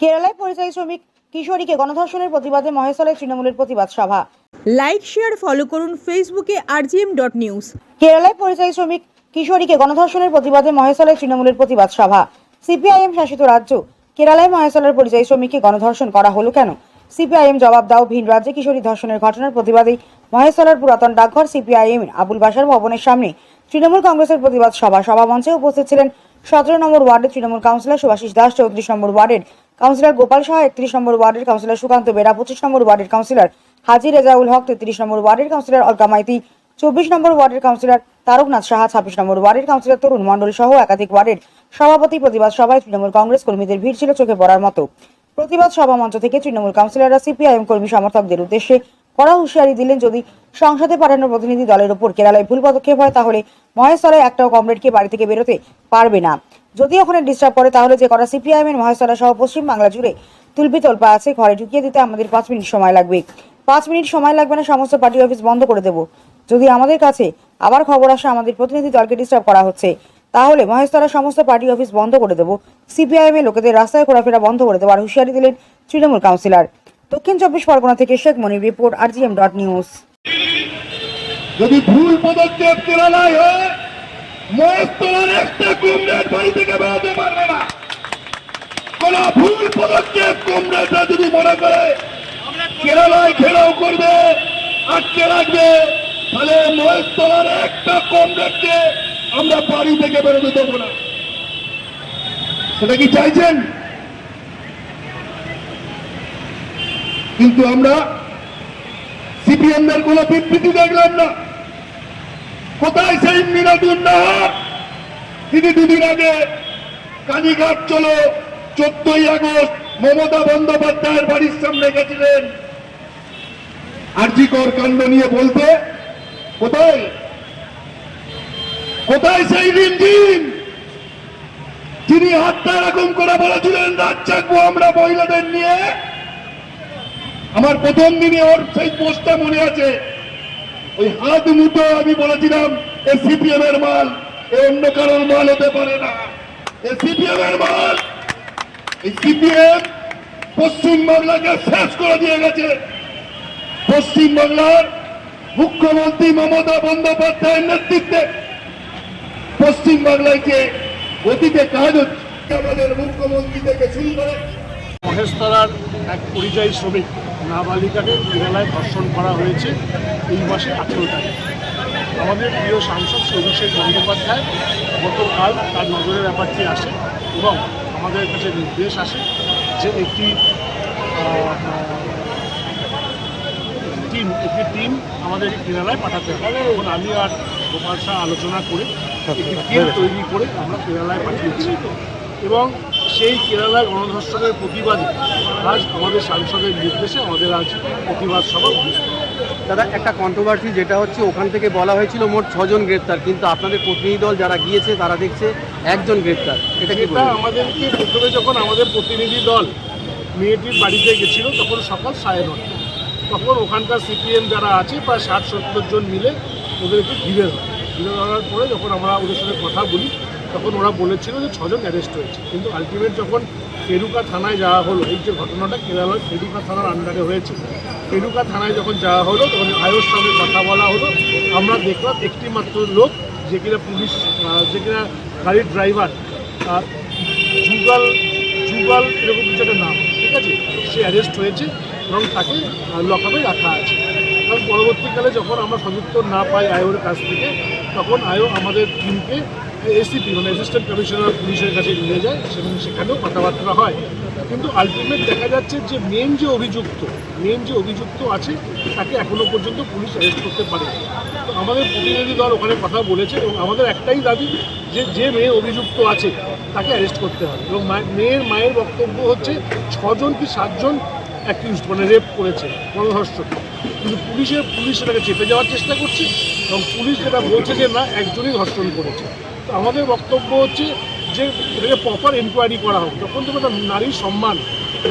কেরালায় পরিযায়ী শ্রমিক কিশোরীকে গণধর্ষণের প্রতিবাদে মহেশতলায় তৃণমূলের প্রতিবাদ সভা। লাইক শেয়ার ফলো করুন ফেসবুকে আরজিএম ডট নিউজ কেরালায় পরিযায়ী শ্রমিক কিশোরীকে গণধর্ষণের প্রতিবাদে মহেশতলায় তৃণমূলের প্রতিবাদ সভা। সিপিআইএম শাসিত রাজ্য। কেরালায় মহেশতলার পরিযায়ী শ্রমিককে গণধর্ষণ করা হলো কেন? সিপিআইএম জবাব দাও ভিন রাজ্যে কিশোরী ধর্ষণের ঘটনার প্রতিবাদে মহেশতলার পুরাতন ডাকঘর সিপিআইএম আবুল বাসার ভবনের সামনে তৃণমূল কংগ্রেসের প্রতিবাদ সভা। সভা মঞ্চে উপস্থিত ছিলেন সতেরো নম্বর ওয়ার্ডের তৃণমূল কাউন্সিলর সুভাষিস দাস চৌত্রিশ নম্বর ওয়ার্ডের কাউন্সিলর গোপাল সাহা একত্রিশ নম্বর ওয়ার্ডের কাউন্সিলর সুকান্ত বেরা, পঁচিশ নম্বর ওয়ার্ডের কাউন্সিলর হাজি রেজাউল হক, তেত্রিশ নম্বর ওয়ার্ডের কাউন্সিলর অলকা মাইতি, চব্বিশ নম্বর ওয়ার্ডের কাউন্সিলর তারকনাথ সাহা, ছাব্বিশ নম্বর ওয়ার্ডের কাউন্সিলর তরুণ মণ্ডল সহ একাধিক ওয়ার্ডের সভাপতি, প্রতিবাদ সভায় তৃণমূল কংগ্রেস কর্মীদের ভিড় ছিল চোখে পড়ার মতো। প্রতিবাদ সভা মঞ্চ থেকে তৃণমূল কাউন্সিলররা সিপিআইএম কর্মী সমর্থকদের উদ্দেশ্যে কড়া হুঁশিয়ারি দিলেন, যদি সংসদে পাঠানো প্রতিনিধি দলের ওপর কেরালায় ভুল পদক্ষেপ হয়, তাহলে মহেশতলায় একটাও কমরেডকে বাড়ি থেকে বেরোতে পারবে না। যদি ওখানে ডিস্টার্ব করে, তাহলে যে করা সিপিআইএম এর মহেশতলা সহ পশ্চিম বাংলা জুড়ে তুলপি তোলপা আছে, ঘরে ঢুকিয়ে দিতে আমাদের পাঁচ মিনিট সময় লাগবে। পাঁচ মিনিট সময় লাগবে না, সমস্ত পার্টি অফিস বন্ধ করে দেব। যদি আমাদের কাছে আবার খবর আসে, আমাদের প্রতিনিধি দলকে ডিস্টার্ব করা হচ্ছে, তাহলে মহেশতলা সমস্ত পার্টি অফিস বন্ধ করে দেব। সিপিআইএম লোকেদের রাস্তায় ঘোরাফেরা বন্ধ করে দেওয়ার হুঁশিয়ারি দিলেন তৃণমূল কাউন্সিলর দক্ষিণ চব্বিশ পরগনা থেকে Sheikh Monir report RGM dot news যদি ভুল পদক্ষেপ হয় মহেশতলার একটা কমরেড বাড়ি থেকে বেরোতে পারবে না। কোন ভুল পদক্ষেপ কমরেডরা যদি মনে করে, কেরালায় ঘেরাও করবে, আটকে রাখবে, তাহলে মহেশতলার একটা কমরেডকে আমরা বাড়ি থেকে বেরোতে দেবো না। সেটা কি চাইছেন? কিন্তু আমরা সিপিএম এর কোন বিবৃতি দেখলাম না। কোথায় সেই মিনাদুন নাহার? তিনি দুদিন আগে কালীঘাট চলো, চোদ্দই আগস্ট মমতা বন্দ্যোপাধ্যায়ের বাড়ির সামনে গেছিলেন। আর্জিকর কাণ্ড নিয়ে বলতে, কোথায়? কোথায় সেই রিমঝিম? যিনি হাতটা এরকম করে বলেছিলেন, রাত চাকবো আমরা মহিলাদের নিয়ে। আমার প্রথম দিনে ওর সেই পোস্টটা মনে আছে। ওই হাত মুঠো আমি বলেছিলাম, এ সিপিএম এর মাল, এ অন্য কারোর মাল হতে পারে না। এ সিপিএম এর মাল, এই সিপিএম পশ্চিম বাংলাকে শেষ করে দিয়ে গেছে। পশ্চিম বাংলার মুখ্যমন্ত্রী মমতা বন্দ্যোপাধ্যায়ের নেতৃত্বে পশ্চিম বাংলায় যে অতীতে কাজ হচ্ছে, আমাদের মুখ্যমন্ত্রী থেকে শুরু করে। মহেশতলার এক পরিযায়ী শ্রমিক। নাবালিকাকে কেরালায় ধর্ষণ করা হয়েছে এই মাসে আঠেরো তারিখ। আমাদের প্রিয় সাংসদ অভিষেক বন্দ্যোপাধ্যায় গতকাল তার নজরের ব্যাপারটি আসে এবং আমাদের কাছে নির্দেশ আসে যে একটি টিম একটি টিম আমাদের কেরালায় পাঠাতে হবে। এবং আমি আর গোপাল শাহ আলোচনা করে একটি টিম তৈরি করে আমরা কেরালায় পাঠিয়েছি। এবং সেই কেরালায় গণধর্ষণের প্রতিবাদে আজ আমাদের সাংসদের নির্দেশে আমাদের আজ প্রতিবাদ সভা দাদা একটা কন্ট্রোভার্সি যেটা হচ্ছে ওখান থেকে বলা হয়েছিল মোট ছজন গ্রেপ্তার কিন্তু আপনাদের প্রতিনিধি দল যারা গিয়েছে তারা দেখছে একজন গ্রেপ্তার। এটা কি আমাদেরকে প্রথমে যখন আমাদের প্রতিনিধি দল মেয়েটির বাড়িতে গেছিল তখন সকাল সাড়ে নটা তখন ওখানকার সিপিএম যারা আছে প্রায় ষাট সত্তর জন মিলে ওদেরকে ঘিরে ধরে ঘিরে ধরার পরে যখন আমরা ওদের সাথে কথা বলি তখন ওরা বলেছিল যে ছজন অ্যারেস্ট হয়েছে। কিন্তু আলটিমেট যখন ফেরুকা থানায় যাওয়া হলো, এই যে ঘটনাটা কেরালার ফেরুকা থানার আন্ডারে হয়েছে, ফেরুকা থানায় যখন যাওয়া হলো, তখন আয়োর সঙ্গে কথা বলা হলো। আমরা দেখলাম একটি মাত্র লোক, যে কিনা পুলিশ যে কিনা গাড়ির ড্রাইভার যুগল যুগল এরকম কিছু একটা নাম, ঠিক আছে? সে অ্যারেস্ট হয়েছে এবং তাকে লকআপে রাখা আছে। কারণ পরবর্তীকালে যখন আমরা সদুত্তর না পাই আয়োর কাছ থেকে, তখন আয়ো আমাদের টিমকে এসিপি মানে অ্যাসিস্ট্যান্ট কমিশনার পুলিশের কাছে নিয়ে যায় এবং সেখানেও কথাবার্তা হয়। কিন্তু আলটিমেট দেখা যাচ্ছে যে মেন যে অভিযুক্ত মেন যে অভিযুক্ত আছে, তাকে এখনও পর্যন্ত পুলিশ অ্যারেস্ট করতে পারে তো আমাদের প্রতিনিধি দল ওখানে কথা বলেছে এবং আমাদের একটাই দাবি যে যে মেয়ে অভিযুক্ত আছে, তাকে অ্যারেস্ট করতে হবে। এবং মেয়ের মায়ের বক্তব্য হচ্ছে ছজন কি সাতজন অ্যাকিউজড মানে রেপ করেছে গণধর্ষক কিন্তু পুলিশের পুলিশ সেটাকে চেপে যাওয়ার চেষ্টা করছে এবং পুলিশ যেটা বলছে যে না, একজনই ধর্ষণ করেছে। তো আমাদের বক্তব্য হচ্ছে যে এটাকে প্রপার এনকোয়ারি করা হোক। যখন একটা নারীর সম্মান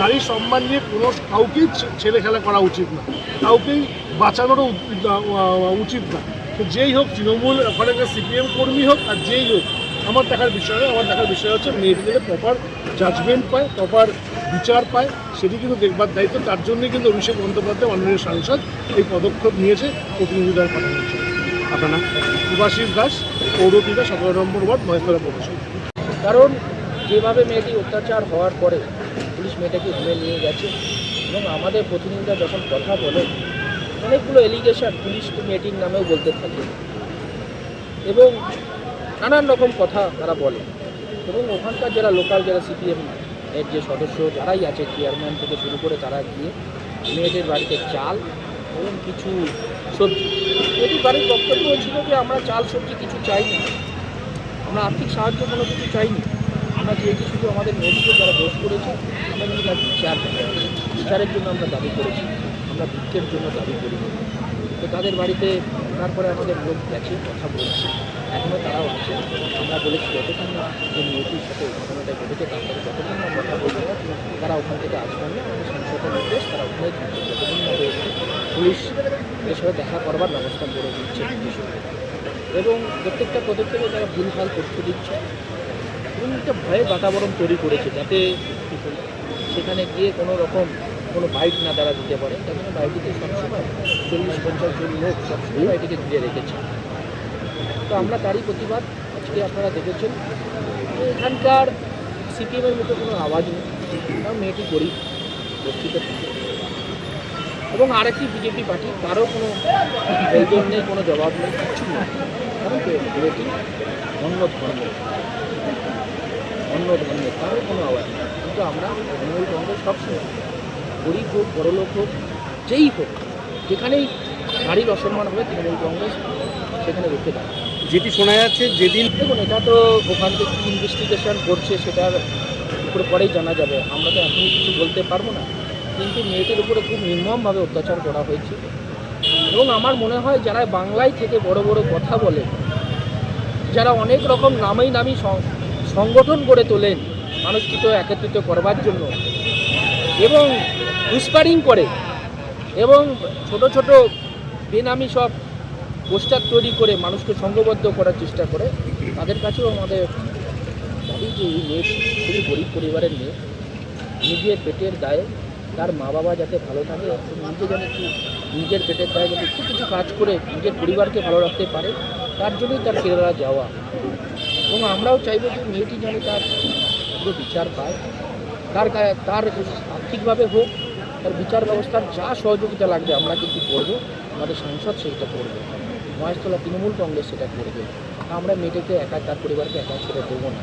নারীর সম্মান নিয়ে কোনো কাউকেই ছেলে খেলা করা উচিত না। কাউকেই বাঁচানোরও উচিত না। তো যেই হোক তৃণমূল ওখানকার সিপিএম কর্মী হোক আর যেই হোক, আমার দেখার বিষয় আমার দেখার বিষয় হচ্ছে যাতে প্রপার জাজমেন্ট পায় প্রপার বিচার পায়, সেটি কিন্তু দেখবার দায়িত্ব। তার জন্যই কিন্তু অভিষেক বন্দ্যোপাধ্যায়, মাননীয় সাংসদ এই পদক্ষেপ নিয়েছে প্রতিনিধি দল পাঠানোর আপনার নাম? দাস, পৌরপিতা, সতেরো নম্বর ওয়ার্ড মহেশতলা কারণ যেভাবে মেয়েটি অত্যাচার হওয়ার পরে পুলিশ মেয়েটাকে ধরে নিয়ে গেছে এবং আমাদের প্রতিনিধিরা যখন কথা বলে, অনেকগুলো এলিগেশন পুলিশ মেয়েটির নামেও বলতে থাকে। এবং নানান রকম কথা তারা বলে। এবং ওখানকার যারা লোকাল যারা সিপিএম এর যে সদস্য, যারাই আছে চেয়ারম্যান থেকে শুরু করে তারা গিয়ে মেয়েদের বাড়িতে চাল এবং কিছু সবজি। বাড়ির বক্তব্য ছিল যে আমরা চাল, সবজি কিছু চাই না। আমরা আর্থিক সাহায্য কোনো কিছু চাইনি। আমরা চেয়েছি শুধু আমাদের নদীকে যারা দোষ করেছে, আমরা কিন্তু তার বিচার। বিচারের জন্য আমরা দাবি করেছি। আমরা ভিক্ষের জন্য দাবি করি। তো তাদের বাড়িতে তারপরে আমাদের লোক গেছে, কথা বলছে। এখনও তারাও আছে। আমরা বলেছি যতক্ষণ না যে মেয়েটির সাথে ঘটনাটা ঘটেছে তার সাথে যতক্ষণ না কথা বলবে, তারা ওখান থেকে আসবেন না। নির্দেশ তারা থাকবে যতক্ষণ পুলিশ এর দেখা করবার ব্যবস্থা করে দিচ্ছে এবং প্রত্যেকটা পদক্ষেপে তারা ভুলভাল তথ্য দিচ্ছে এবং একটা ভয়ের বাতাবরণ তৈরি করেছে যাতে সেখানে গিয়ে কোনো রকম কোনো বাইক না তারা দিতে পারে তার জন্য বাইকটিতে সবসময় চল্লিশ পঞ্চাশ জন লোক সবসময় বাইকটিকে ঘিরে রেখেছে তো আমরা তারই প্রতিবাদ আজকে আপনারা দেখেছেন এখানকার সিপিএমের মতো কোনো আওয়াজ নেই। কারণ মেয়েটি গরিব। বস্তিতে থাকে এবং আরেকটি বিজেপি পার্টি তারও কোনো প্রয়োজন নেই কোনো জবাব নেই কিচ্ছু নেই। কারণ মেয়েটি অন্য ধর্মের। অন্য ধর্মের তারও কোনো আওয়াজ নেই। কিন্তু আমরা তৃণমূল কংগ্রেস সবসময় গরিব হোক বড়লোক হোক যেই হোক যেখানেই নারীর অসম্মান হবে তৃণমূল কংগ্রেস সেখানে রুখে দাঁড়ায় যেটি শোনা যাচ্ছে যেদিন দেখুন এটা তো ওখান থেকে ইনভেস্টিগেশন করছে সেটার উপরে পরেই জানা যাবে। আমরা তো এখনই কিছু বলতে পারব না। কিন্তু মেয়েটির উপরে খুব নির্মমভাবে অত্যাচার করা হয়েছে। এবং আমার মনে হয় যারা বাংলায় থেকে বড় বড় কথা বলে, যারা অনেক রকম নামেই নামি সংগঠন গড়ে তোলেন মানুষকে তো একত্রিত করবার জন্য, এবং হুসপারিং করে, এবং ছোট ছোট বেনামি সব পোস্টার তৈরি করে মানুষকে সংঘবদ্ধ করার চেষ্টা করে, তাদের কাছেও আমাদের দাবি যে এই মেয়ে, খুবই গরিব পরিবারের মেয়ে, নিজের পেটের দায়ে তার মা বাবা যাতে ভালো থাকে নিজে যেন একটু নিজের পেটের দায়ে যাতে একটু কিছু কাজ করে নিজের পরিবারকে ভালো রাখতে পারে, তার জন্যই তার কেরালা যাওয়া। এবং আমরাও চাইব যে মেয়েটি যেন তার পুরো বিচার পায়, তার তার আর্থিকভাবে হোক, তার বিচার ব্যবস্থার যা সহযোগিতা লাগবে আমরা কিন্তু করব, আমাদের সাংসদ সেটা করবে, মহেশতলা তৃণমূল কংগ্রেস সেটা করবে। আমরা মেয়েটাকে একা, তার পরিবারকে একা ছেড়ে দেবো না।